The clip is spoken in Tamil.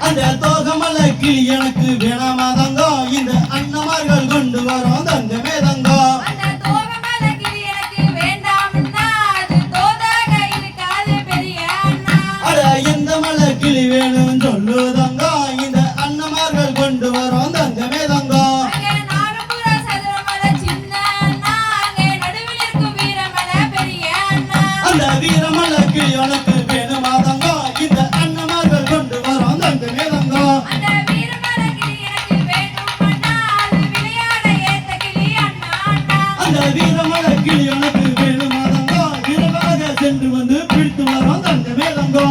அந்த தோகமலைக்கு எனக்கு வேணாமா தங்கம் இந்த அண்ணமார்கள் கொண்டு வரோம் தங்கமே தங்கம் அட எந்த மலை கிளி வேணும் சொல்லு தங்கம் இந்த அண்ணமார்கள் கொண்டு வரோம் தங்கமே தங்கம் அந்த வீரமலை கிளி உனக்கு அந்த வீரமர கிளி எனக்கு வேணுமாதங்கோ விரைவாக சென்று வந்து பிடித்து வரும் அந்த வேலங்கோ